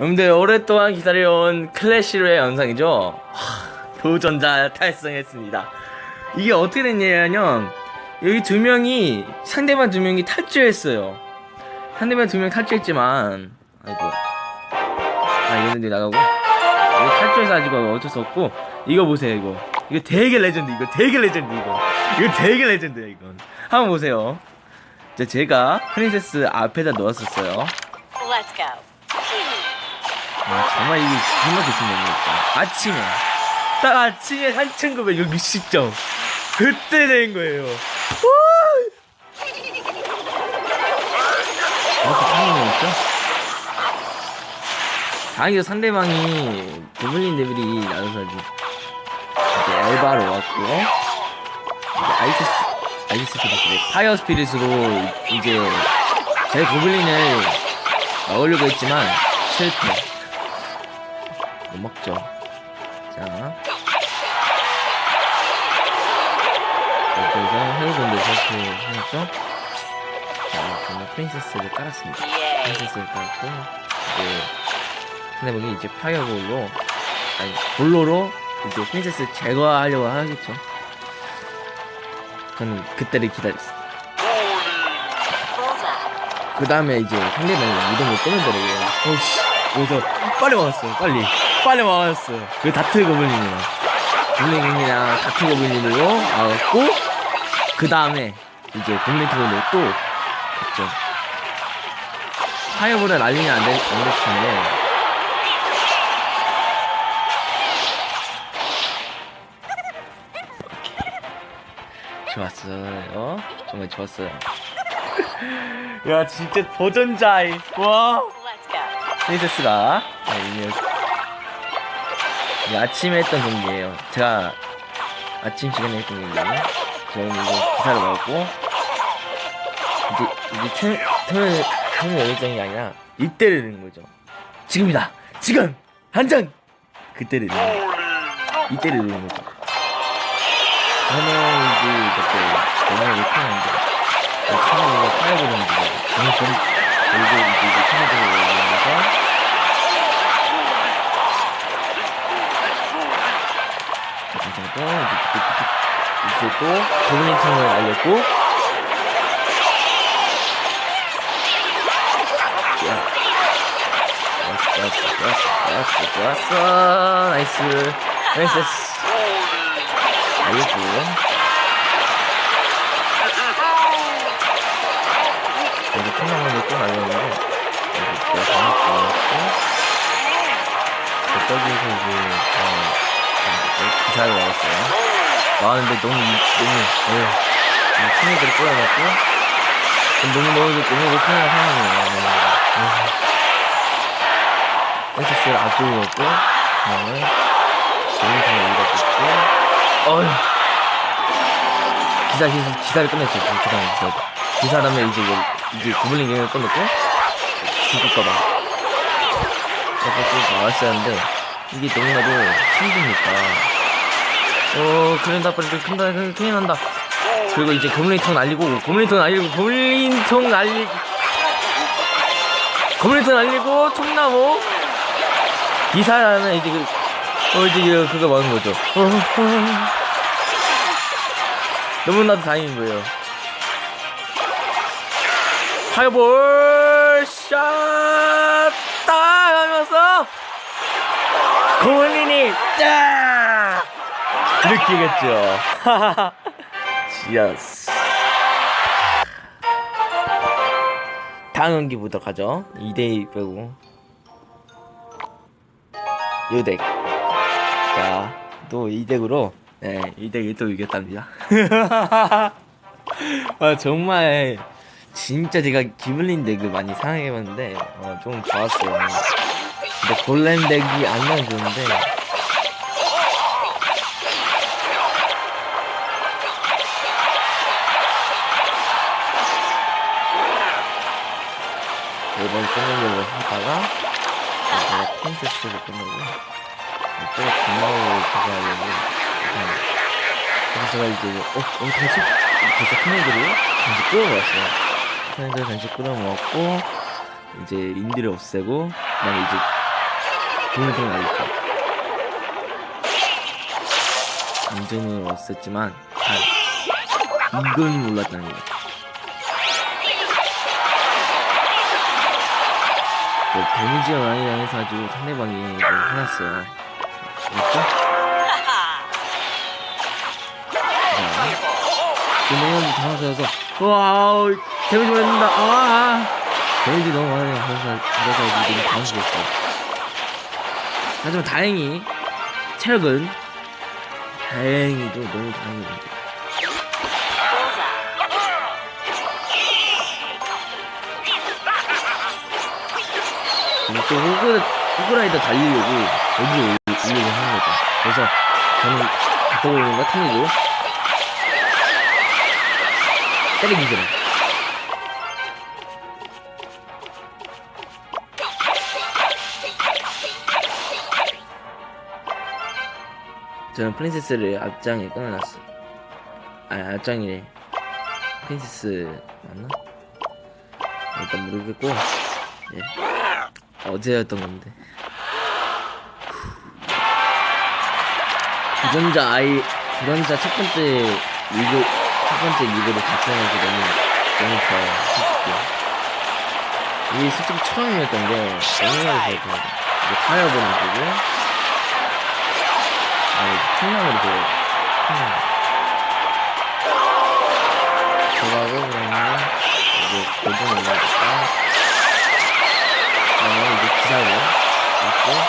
여러분들 오랫동안 기다려온 클래시로의 영상이죠. 하, 도전자 탈승했습니다. 이게 어떻게 됐냐면 여기 두 명이 상대방 두 명이 탈주했어요. 상대방 두 명이 탈주했지만 아이고 아 얘네들 나가고 이거 탈주해서 어쩔 수 없고 이거 보세요 이거 이거 되게 레전드 이거 되게 레전드 이거 이거 되게 레전드야 이건 한번 보세요. 자, 제가 프린세스 앞에다 넣었었어요. Let's go. 아, 정말 이게 정말 좋은 명이었죠. 아침에. 딱 아침에 3,960점. 그때 된 거예요. 와! 정확히 타이밍이었죠? 다행히도 상대방이 고블린 데빌이 나눠서 이제 엘바로 왔고, 이제 아이스, 아이스 스피릿, 파이어 스피릿으로 이제 제 고블린을 넣으려고 했지만 실패. 못 먹죠. 자. 여기서 헤어본드 설치했죠? 자, 그러면 프린세스를 깔았습니다. 프린세스를 깔았고, 이제, 상대방이 이제 파이어볼로, 아니, 볼로로 이제 프린세스 제거하려고 하겠죠. 저는 그때를. Bullseye. 그 다음에 이제 상대방이 이동을 꺼내더라고요. 어씨, 어서 빨리 와왔어요. 빨리, 빨리 와왔어요. 그 다트 고블린이요. 고블린이랑 다트 고블린으로 와갖고 그 다음에 이제 트롤로 또 갔죠. 파이어볼을 날리면 안, 될- 안 됐을 텐데. 좋았어요. 정말 좋았어요. 야 진짜 도전자이 와. 프린세스가 네, 이제 아침에 했던 경기예요. 제가 아침 시간에 했던 경기예요 저는 이제 기사를 먹었고 이제 이제 템, 템을 템을 열정이 아니라 이때를 는 거죠. 지금이다! 지금! 한장 그때를 는 거죠 이때를 는 거죠. 저는 이제 그때 너무 못하는데 파이어볼을 던지고 저는 좀 그리고 이제 파이어볼을 올리면서 또 고블린 팀을 알렸고. 야 좋았어 좋았어 좋았어 좋았어 좋았어. 나이스 나이스. 알렸고 여기 통나무를 또 날렸는데 여기 제가 잘못 보였고. 저쪽에서 이제 어, 어, 기사를 먹었어요 나왔는데 너무 너무 어, 친구들이 꼬여갖고 너무 너무 너무 불편한 상황이에요 너무 펜스를 아주 먹고 그 다음에 정리통을 여기다 꽂고 어휴 기사 기사 기사를 끝냈죠 그 다음에 기사 기사라면 이제 이제 고블린 경을 끝냈고 죽을까봐 그래서 나왔어야 하는데 이게 너무나도 힘드니까? 어 그런 다빠리 큰다 큰- 큰일 난다. 그리고 이제 고블린통 날리고 고블린통 날리고 고블린통 날리 고블린통 날리고 통나무 기사라면 이제 그 어, 이제 그- 그거 막은 거죠. 어, 어. 너무나도 다행인 거예요. 파이볼 샷 딱 하면서 고블린이 딱 느끼겠죠. 지어스. 다음 경기 보도록 하죠. 2대2 빼고 요덱. 자 또 2덱으로. 네 2덱이 또 이겼답니다. 아 정말 진짜 제가 기블린 덱을 많이 사용해봤는데 어, 좀 좋았어요. 근데 골렘 덱이 안 좋은데 이번 끝내려고 하다가 제가 콘테스트를 끝내고 이쪽에 분노를 가져가려고 일단 그래서 제가 이제 어? 어디 가지? 그래서 큰애들을 간식 끌어모았어요 큰애들 간식 끌어모았고 이제 인디를 없애고 그다음에 이제 동영상 알죠? 감정은 왔었지만 단 이건 몰랐다는 거. 그 데미지가 많이 당해서 가지고 상대방이 이걸 해놨어요. 맞죠? 자, 김동현도 당황스러워서 와우 데미지 받는다. 아, 데미지 너무 많아요. 그래서 그래서 너무 당황스러웠어요. 하지만 다행히 체력은 다행히도 너무. 이제 또 호그, 호그라이더 달리려고 여기 올- 올리고 하는 거죠. 그래서 저는 바꿔보는 거 튕기고 때리기 전에 저는 프린세스를 앞장에 끊어놨어. 아니 앞장이래. 프린세스 맞나? 일단 모르겠고 예. 어제였던 건데. 부전자 아이 부전자 첫 번째 리그 첫 번째 리그를 달성해서 너무 너무 좋아요 솔직히 이게 솔직히 처음이었던 게그 이제 파이어볼을 보고 아 이제 풍량으로 그 풍량 저하고 그러면 이제 고정을 넣었다 그다음에 이제 기사를 맞고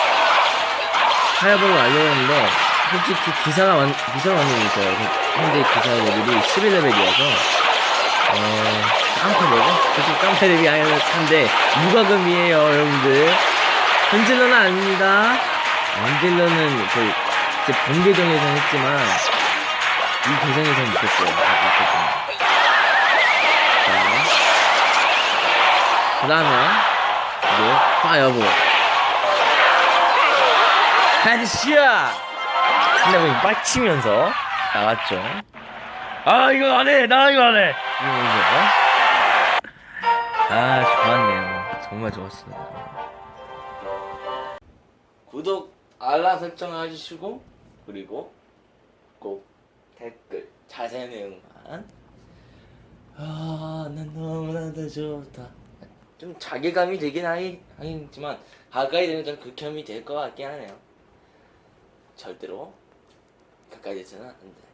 파이어볼을 알려줬는데 솔직히 기사가 완, 기사가 완전히 있어요. 그 현재 기사 레벨이 11레벨이어서 어 깡패 레벨? 솔직히 깡패 레벨이 한데 무과금이에요 여러분들 현질러는 아닙니다 현질러는 그 이제 본 계정에서 했지만 이 계정에서 못했어요. 자, 그 다음에 이제 파이어볼 헤드샷! 상대방이 빡치면서 나왔죠. 아, 이거 안 해! 나 이거 안 해! 이러면서. 아, 좋았네요. 정말 좋았어요. 구독, 알람 설정 해주시고, 그리고 꼭 댓글, 자세한 내용만. 아, 난 너무나도 좋다. 좀 자괴감이 되긴 하긴, 하겠지만, 가까이 되면 좀 극혐이 될 것 같긴 하네요. 절대로 가까이 안 돼.